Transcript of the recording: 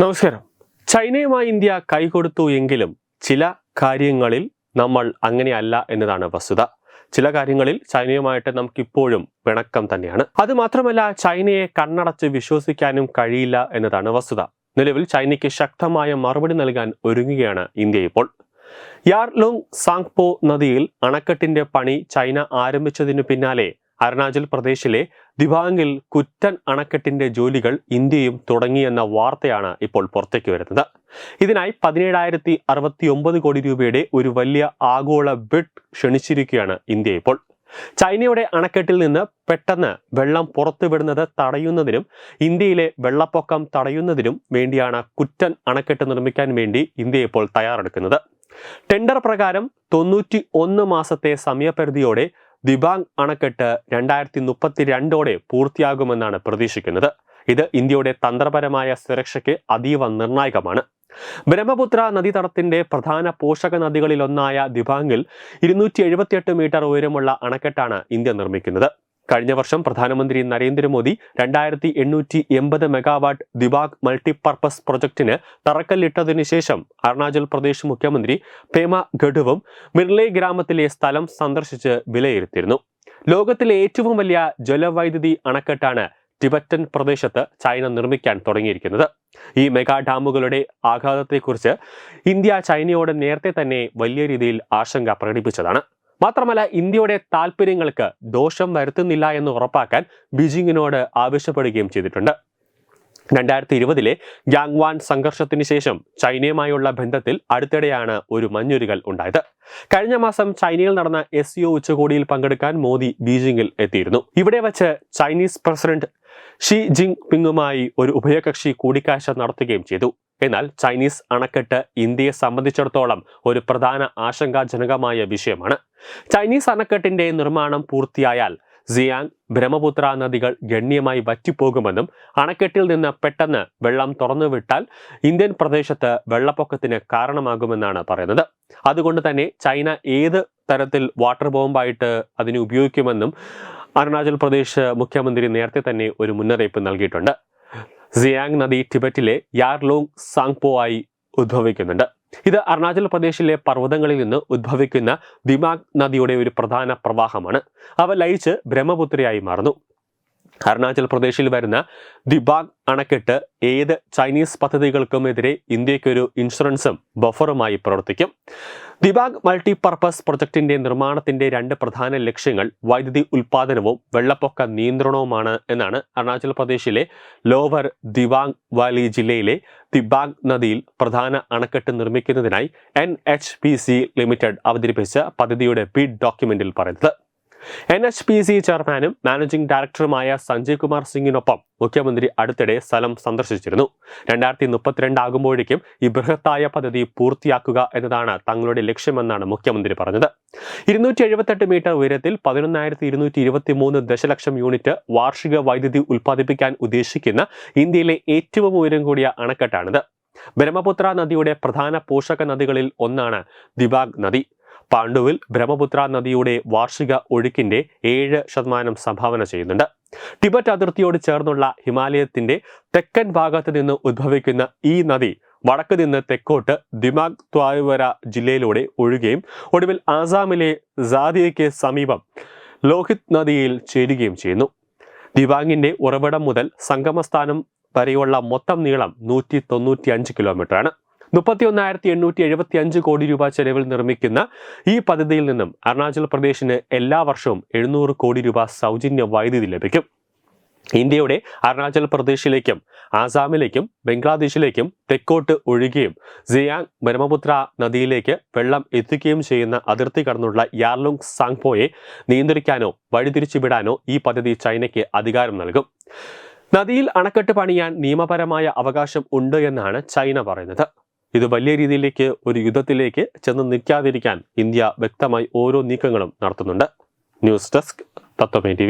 നമസ്കാരം. ചൈനയുമായി ഇന്ത്യ കൈകൊടുത്തു എങ്കിലും ചില കാര്യങ്ങളിൽ നമ്മൾ അങ്ങനെയല്ല എന്നതാണ് വസ്തുത. ചില കാര്യങ്ങളിൽ ചൈനയുമായിട്ട് നമുക്കിപ്പോഴും പിണക്കം തന്നെയാണ്. അത് മാത്രമല്ല ചൈനയെ കണ്ണടച്ച് വിശ്വസിക്കാനും കഴിയില്ല എന്നതാണ് വസ്തുത. നിലവിൽ ചൈനയ്ക്ക് ശക്തമായ മറുപടി നൽകാൻ ഒരുങ്ങുകയാണ് ഇന്ത്യ ഇപ്പോൾ. യാർലോങ് സാങ്പോ നദിയിൽ അണക്കെട്ടിന്റെ പണി ചൈന ആരംഭിച്ചതിനു പിന്നാലെ അരുണാചൽ പ്രദേശിലെ ദിവാങ്ങിൽ കുറ്റൻ അണക്കെട്ടിന്റെ ജോലികൾ ഇന്ത്യയും തുടങ്ങിയെന്ന വാർത്തയാണ് ഇപ്പോൾ പുറത്തേക്ക് വരുന്നത്. ഇതിനായി പതിനേഴായിരത്തി അറുപത്തി ഒമ്പത് കോടി രൂപയുടെ ഒരു വലിയ ആഗോള ബിഡ് ക്ഷണിച്ചിരിക്കുകയാണ് ഇന്ത്യ ഇപ്പോൾ. ചൈനയുടെ അണക്കെട്ടിൽ നിന്ന് പെട്ടെന്ന് വെള്ളം പുറത്തുവിടുന്നത് തടയുന്നതിനും ഇന്ത്യയിലെ വെള്ളപ്പൊക്കം തടയുന്നതിനും വേണ്ടിയാണ് കുറ്റൻ അണക്കെട്ട് നിർമ്മിക്കാൻ വേണ്ടി ഇന്ത്യ ഇപ്പോൾ തയ്യാറെടുക്കുന്നത്. ടെൻഡർ പ്രകാരം തൊണ്ണൂറ്റി ഒന്ന് മാസത്തെ സമയപരിധിയോടെ ദിബാങ് അണക്കെട്ട് രണ്ടായിരത്തി മുപ്പത്തി രണ്ടോടെ പൂർത്തിയാകുമെന്നാണ് പ്രതീക്ഷിക്കുന്നത്. ഇത് ഇന്ത്യയുടെ തന്ത്രപരമായ സുരക്ഷയ്ക്ക് അതീവ നിർണായകമാണ്. ബ്രഹ്മപുത്ര നദീതടത്തിന്റെ പ്രധാന പോഷക നദികളിലൊന്നായ ദിബാങ്ങിൽ ഇരുന്നൂറ്റി എഴുപത്തിയെട്ട് മീറ്റർ ഉയരമുള്ള അണക്കെട്ടാണ് ഇന്ത്യ നിർമ്മിക്കുന്നത്. കഴിഞ്ഞ വർഷം പ്രധാനമന്ത്രി നരേന്ദ്രമോദി രണ്ടായിരത്തി എണ്ണൂറ്റി എൺപത് മെഗാവാട്ട് ദിബാഗ് മൾട്ടിപർപ്പസ് പ്രൊജക്ടിന് തറക്കല്ലിട്ടതിനു ശേഷം അരുണാചൽ പ്രദേശ് മുഖ്യമന്ത്രി പേമ ഗഡുവും മിർലെ ഗ്രാമത്തിലെ സ്ഥലം സന്ദർശിച്ച് വിലയിരുത്തിയിരുന്നു. ലോകത്തിലെ ഏറ്റവും വലിയ ജലവൈദ്യുതി അണക്കെട്ടാണ് ടിബറ്റൻ പ്രദേശത്ത് ചൈന നിർമ്മിക്കാൻ തുടങ്ങിയിരിക്കുന്നത്. ഈ മെഗാ ഡാമുകളുടെ ആഘാതത്തെക്കുറിച്ച് ഇന്ത്യ ചൈനയോട് നേരത്തെ തന്നെ വലിയ രീതിയിൽ ആശങ്ക പ്രകടിപ്പിച്ചതാണ്. മാത്രമല്ല ഇന്ത്യയുടെ താൽപ്പര്യങ്ങൾക്ക് ദോഷം വരുത്തുന്നില്ല എന്ന് ഉറപ്പാക്കാൻ ബീജിങ്ങിനോട് ആവശ്യപ്പെടുകയും ചെയ്തിട്ടുണ്ട്. രണ്ടായിരത്തി ഇരുപതിലെ ഗ്യാങ്വാൻ സംഘർഷത്തിന് ശേഷം ചൈനയുമായുള്ള ബന്ധത്തിൽ അടുത്തിടെയാണ് ഒരു മഞ്ഞുരുകൽ ഉണ്ടായത്. കഴിഞ്ഞ മാസം ചൈനയിൽ നടന്ന എസ് യു ഉച്ചകോടിയിൽ പങ്കെടുക്കാൻ മോദി ബീജിംഗിൽ എത്തിയിരുന്നു. ഇവിടെ വച്ച് ചൈനീസ് പ്രസിഡന്റ് ഷി ജിങ് പിങ്ങുമായി ഒരു ഉഭയകക്ഷി കൂടിക്കാഴ്ച നടത്തുകയും ചെയ്തു. എന്നാൽ ചൈനീസ് അണക്കെട്ട് ഇന്ത്യയെ സംബന്ധിച്ചിടത്തോളം ഒരു പ്രധാന ആശങ്കാജനകമായ വിഷയമാണ്. ചൈനീസ് അണക്കെട്ടിന്റെ നിർമ്മാണം പൂർത്തിയായാൽ സിയാങ് ബ്രഹ്മപുത്ര നദികൾ ഗണ്യമായി വറ്റിപ്പോകുമെന്നും അണക്കെട്ടിൽ നിന്ന് പെട്ടെന്ന് വെള്ളം തുറന്നുവിട്ടാൽ ഇന്ത്യൻ പ്രദേശത്ത് വെള്ളപ്പൊക്കത്തിന് കാരണമാകുമെന്നാണ് പറയുന്നത്. അതുകൊണ്ട് തന്നെ ചൈന ഏത് തരത്തിൽ വാട്ടർ ബോംബായിട്ട് അതിനെ ഉപയോഗിക്കുമെന്നും അരുണാചൽ പ്രദേശ് മുഖ്യമന്ത്രി നേരത്തെ തന്നെ ഒരു മുന്നറിയിപ്പ് നൽകിയിട്ടുണ്ട്. സിയാങ് നദി ടിബറ്റിലെ യാർലോങ് സാങ്പോ ആയി ഉദ്ഭവിക്കുന്നുണ്ട്. ഇത് അരുണാചൽ പ്രദേശിലെ പർവതങ്ങളിൽ നിന്ന് ഉദ്ഭവിക്കുന്ന ദിമാഗ് നദിയുടെ ഒരു പ്രധാന പ്രവാഹമാണ്. അവ ലയിച്ച് ബ്രഹ്മപുത്രയായി മാറുന്നു. അരുണാചൽ പ്രദേശിൽ വരുന്ന ദിബാഗ് അണക്കെട്ട് ഏത് ചൈനീസ് പദ്ധതികൾക്കുമെതിരെ ഇന്ത്യക്കൊരു ഇൻഷുറൻസും ബഫറുമായി പ്രവർത്തിക്കും. ദിബാഗ് മൾട്ടിപർപ്പസ് പ്രൊജക്ടിന്റെ നിർമ്മാണത്തിന്റെ രണ്ട് പ്രധാന ലക്ഷ്യങ്ങൾ വൈദ്യുതി ഉൽപാദനവും വെള്ളപ്പൊക്ക നിയന്ത്രണവുമാണ് എന്നാണ് അരുണാചൽ പ്രദേശിലെ ലോവർ ദിവാങ് വാലി ജില്ലയിലെ ദിബാഗ് നദിയിൽ പ്രധാന അണക്കെട്ട് നിർമ്മിക്കുന്നതിനായി എൻ ലിമിറ്റഡ് അവതരിപ്പിച്ച പദ്ധതിയുടെ ബിഡ് ഡോക്യുമെന്റിൽ പറയുന്നത്. എൻ എച്ച് പി സി ചെയർമാനും മാനേജിംഗ് ഡയറക്ടറുമായ സഞ്ജയ് കുമാർ സിംഗിനൊപ്പം മുഖ്യമന്ത്രി അടുത്തിടെ സ്ഥലം സന്ദർശിച്ചിരുന്നു. രണ്ടായിരത്തി മുപ്പത്തിരണ്ട് ആകുമ്പോഴേക്കും ഈ ബൃഹത്തായ പദ്ധതി പൂർത്തിയാക്കുക എന്നതാണ് തങ്ങളുടെ ലക്ഷ്യമെന്നാണ് മുഖ്യമന്ത്രി പറഞ്ഞത്. ഇരുന്നൂറ്റി എഴുപത്തെട്ട് മീറ്റർ ഉയരത്തിൽ പതിനൊന്നായിരത്തി ഇരുന്നൂറ്റി ഇരുപത്തി മൂന്ന് ദശലക്ഷം യൂണിറ്റ് വാർഷിക വൈദ്യുതി ഉൽപ്പാദിപ്പിക്കാൻ ഉദ്ദേശിക്കുന്ന ഇന്ത്യയിലെ ഏറ്റവും ഉയരം കൂടിയ അണക്കെട്ടാണിത്. ബ്രഹ്മപുത്ര നദിയുടെ പ്രധാന പോഷക നദികളിൽ ഒന്നാണ് ദിബാഗ് നദി. പാണ്ഡുവിൽ ബ്രഹ്മപുത്ര നദിയുടെ വാർഷിക ഒഴുക്കിന്റെ ഏഴ് ശതമാനം സംഭാവന ചെയ്യുന്നുണ്ട്. ടിബറ്റ് അതിർത്തിയോട് ചേർന്നുള്ള ഹിമാലയത്തിന്റെ തെക്കൻ ഭാഗത്ത് നിന്ന് ഉദ്ഭവിക്കുന്ന ഈ നദി വടക്ക് നിന്ന് തെക്കോട്ട് ദിമാഗ് ത്വായുവര ജില്ലയിലൂടെ ഒഴുകുകയും ഒടുവിൽ ആസാമിലെ സാദിയയ്ക്ക് സമീപം ലോഹിത് നദിയിൽ ചേരുകയും ചെയ്യുന്നു. ദിവാങ്ങിന്റെ ഉറവിടം മുതൽ സംഗമസ്ഥാനം വരെയുള്ള മൊത്തം നീളം നൂറ്റി തൊണ്ണൂറ്റി അഞ്ച് കിലോമീറ്ററാണ്. മുപ്പത്തി ഒന്നായിരത്തി എണ്ണൂറ്റി എഴുപത്തി അഞ്ച് കോടി രൂപ ചെലവിൽ നിർമ്മിക്കുന്ന ഈ പദ്ധതിയിൽ നിന്നും അരുണാചൽ പ്രദേശിന് എല്ലാ വർഷവും എഴുന്നൂറ് കോടി രൂപ സൗജന്യ വൈദ്യുതി ലഭിക്കും. ഇന്ത്യയുടെ അരുണാചൽ പ്രദേശിലേക്കും ആസാമിലേക്കും ബംഗ്ലാദേശിലേക്കും തെക്കോട്ട് ഒഴുകുകയും സിയാങ് ബ്രഹ്മപുത്ര നദിയിലേക്ക് വെള്ളം എത്തിക്കുകയും ചെയ്യുന്ന അതിർത്തി കടന്നുള്ള യാർലുങ് സാങ്പോയെ നിയന്ത്രിക്കാനോ വഴിതിരിച്ചുവിടാനോ ഈ പദ്ധതി ചൈനയ്ക്ക് അധികാരം നൽകും. നദിയിൽ അണക്കെട്ട് പണിയാൻ നിയമപരമായ അവകാശം ഉണ്ട് എന്നാണ് ചൈന പറയുന്നത്. ഇത് വലിയ രീതിയിലേക്ക് ഒരു യുദ്ധത്തിലേക്ക് ചെന്ന് നിൽക്കാതിരിക്കാൻ ഇന്ത്യ വ്യക്തമായി ഓരോ നീക്കങ്ങളും നടത്തുന്നുണ്ട്. News desk തത്വമേ T